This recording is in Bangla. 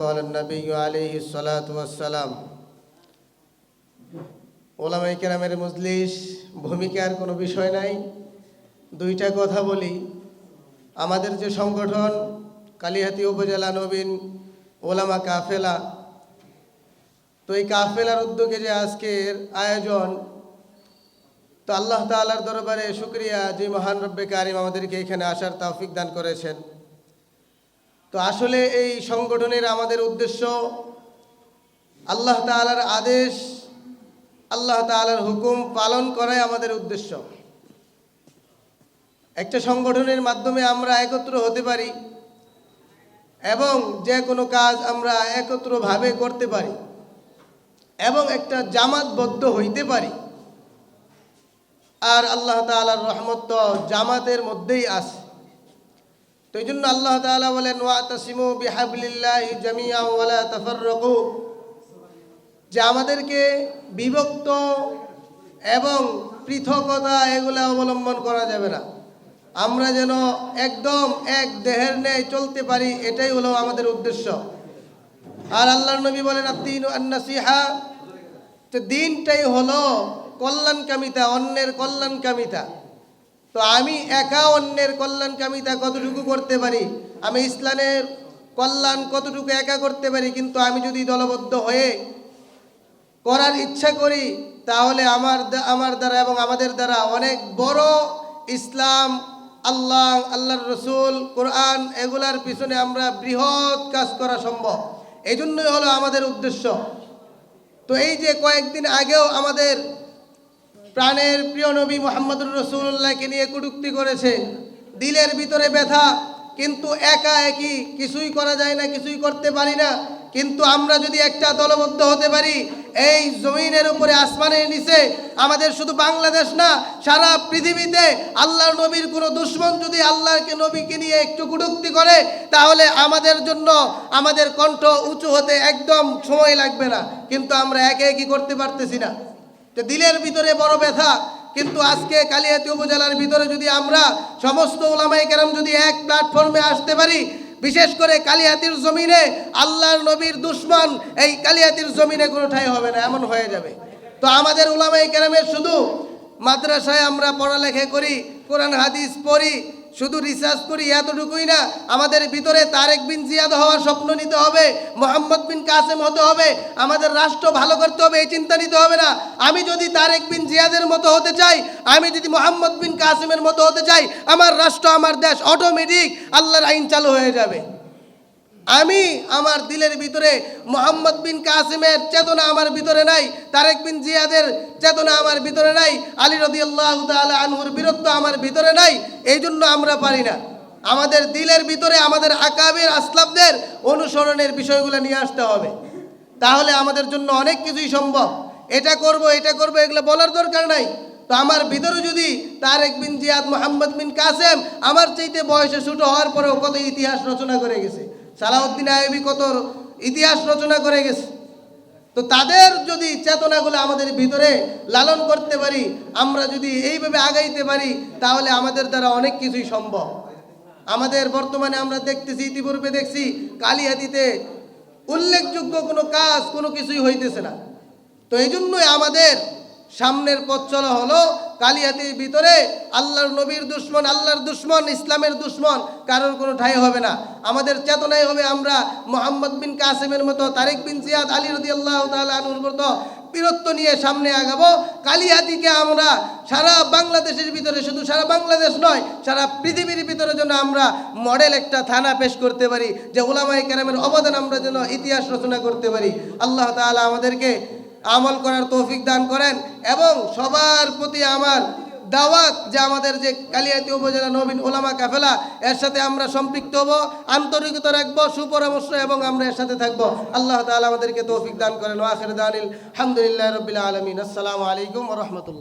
قال النبي عليه الصلاة والسلام ওলামাই কেরামের মজলিস ভূমিকার কোনো বিষয় নাই দুইটা কথা বলি আমাদের যে সংগঠন কালিহাতি উপজেলা নবীন ওলামা কাফেলা তো এই কাফেলার উদ্যোগে যে আজকের আয়োজন তো আল্লাহ তাআলার দরবারে শুক্রিয়া যে মহান রব্বে কারিম আমাদেরকে এখানে আসার তৌফিক দান করেছেন তো আসলে এই সংগঠনের আমাদের উদ্দেশ্য আল্লাহ তাআলার আদেশ, আল্লাহ তাআলার হুকুম পালন করাই আমাদের উদ্দেশ্য। একটা সংগঠনের মাধ্যমে আমরা একত্র হতে পারি এবং যে কোনো কাজ আমরা একত্রভাবে করতে পারি এবং একটা জামাতবদ্ধ হইতে পারি। আর আল্লাহ তাআলার রহমত তো জামাতের মধ্যেই আছে। তো এই জন্য আল্লাহ তাআলা বলেন, ওয়াতাসিমু বিহাবলিল্লাহি জামিয়া ওয়ালা তাফাররাকু। যে আমাদেরকে বিভক্ত এবং পৃথকতা এগুলো অবলম্বন করা যাবে না। আমরা যেন একদম এক দেহের ন্যায় চলতে পারি, এটাই হলো আমাদের উদ্দেশ্য। আর আল্লাহর নবী বলেন আত্মিন আন্নাসিহা। তো দিনটাই হলো কল্যাণকামিতা, অন্যের কল্যাণকামিতা। তো আমি একা অন্যের কল্যাণকামিতা কতটুকু করতে পারি? আমি ইসলামের কল্যাণ কতটুকু একা করতে পারি? কিন্তু আমি যদি দলবদ্ধ হয়ে করার ইচ্ছা করি, তাহলে আমার আমার দ্বারা এবং আমাদের দ্বারা অনেক বড় ইসলাম, আল্লাহ, আল্লাহর রসুল, কোরআন এগুলার পিছনে আমরা বৃহৎ কাজ করা সম্ভব। এই জন্যই হলো আমাদের উদ্দেশ্য। তো এই যে কয়েকদিন আগেও আমাদের প্রাণের প্রিয় নবী মোহাম্মদুর রসুল্লাহকে নিয়ে কটুক্তি করেছে। দিলের ভিতরে ব্যথা, কিন্তু একা একই, কিছুই করা যায় না, কিছুই করতে পারি না। কিন্তু আমরা যদি একটা দলবদ্ধ হতে পারি, এই জমিনের উপরে, আসমানের নিচে, আমাদের শুধু বাংলাদেশ না, সারা পৃথিবীতে আল্লাহর নবীর কোনো দুশ্মন যদি আল্লাহকে নবীকে নিয়ে একটু কুটুক্তি করে, তাহলে আমাদের জন্য আমাদের কণ্ঠ উঁচু হতে একদম সময় লাগবে না। কিন্তু আমরা একে একই করতে পারতেছি না। তো দিলের ভিতরে বড় ব্যথা, কিন্তু আজকে কালিয়াতি উপজেলার ভিতরে যদি আমরা সমস্ত ওলামাই কেরাম যদি এক প্ল্যাটফর্মে আসতে পারি, বিশেষ করে কালিয়াতির জমিনে আল্লাহর নবীর দুশ্মন, এই কালিয়াতির জমিনে কোনো ঠাই হবে না, এমন হয়ে যাবে। তো আমাদের ওলামাই কেরামের শুধু মাদ্রাসায় আমরা পড়ালেখা করি, কোরআন, হাদিস পড়ি শুধু রিসার্চ করি এতটুকুই না, আমাদের ভিতরে তারেক বিন জিয়াদ হওয়ার স্বপ্ন নিতে হবে, মোহাম্মদ বিন কাসেম হতে হবে, আমাদের রাষ্ট্র ভালো করতে হবে, এই চিন্তা নিতে হবে না। আমি যদি তারেক বিন জিয়াদের মতো হতে চাই, আমি যদি মোহাম্মদ বিন কাসেমের মতো হতে চাই, আমার রাষ্ট্র, আমার দেশ অটোমেটিক আল্লাহর আইন চালু হয়ে যাবে। আমি আমার দিলের ভিতরে মোহাম্মদ বিন কাসিমের চেতনা আমার ভিতরে নাই, তারেক বিন জিয়াদের চেতনা আমার ভিতরে নাই, আলী রদি আল্লাহ আনহুর বীরত্ব আমার ভিতরে নাই এই জন্য আমরা পারি না। আমাদের দিলের ভিতরে আমাদের আকাবের, আসলাবদের অনুসরণের বিষয়গুলো নিয়ে আসতে হবে। তাহলে আমাদের জন্য অনেক কিছুই সম্ভব। এটা করব এটা করব, এগুলো বলার দরকার নাই। তো আমার ভিতরে যদি তারেক বিন জিয়াদ, মোহাম্মদ বিন কাসেম আমার চাইতে বয়সে ছোট হওয়ার পরেও কত ইতিহাস রচনা করে গেছে। সালাউদ্দিন আয়বি কত ইতিহাস রচনা করে গেছে। তো তাদের যদি চেতনাগুলো আমাদের ভিতরে লালন করতে পারি, আমরা যদি এইভাবে আগাইতে পারি, তাহলে আমাদের দ্বারা অনেক কিছুই সম্ভব। আমাদের বর্তমানে আমরা দেখতেছি, ইতিপূর্বে দেখছি, কালিহাতিতে উল্লেখযোগ্য কোনো কাজ কোনো কিছুই হইতেছে না। তো এই জন্যই আমাদের সামনের পথ চলা হলো কালিয়াতির ভিতরে আল্লাহর নবীর দুশ্মন, আল্লাহর দুশ্মন, ইসলামের দুশ্মন, কারোর কোনো ঠাই হবে না। আমাদের চেতনাই হবে আমরা মোহাম্মদ বিন কাসেমের মতো, তারেক বিন জিয়াদ, আলী রদি আল্লাহ তালুর মতো বীরত্ব নিয়ে সামনে আগাবো। কালিয়াতিকে আমরা সারা বাংলাদেশের ভিতরে শুধু সারা বাংলাদেশ নয়, সারা পৃথিবীর ভিতরে যেন আমরা মডেল একটা থানা পেশ করতে পারি, যে ওলামাই কেরামের অবদান আমরা যেন ইতিহাস রচনা করতে পারি। আল্লাহ তাআলা আমাদেরকে আমল করার তৌফিক দান করেন এবং সবার প্রতি আমার দাওয়াত যে আমাদের যে কালিয়াতি উপজেলা নবীন ওলামা কাফেলা, এর সাথে আমরা সম্পৃক্ত হব, আন্তরিকতা রাখব, সুপরামর্শ এবং আমরা এর সাথে থাকব। আল্লাহ তালা আমাদেরকে তৌফিক দান করেন। ওয়াখির দানিল আলহামদুলিল্লাহ রবিল আলমিন। আসসালামু আলাইকুম রহমতুল্লাহ।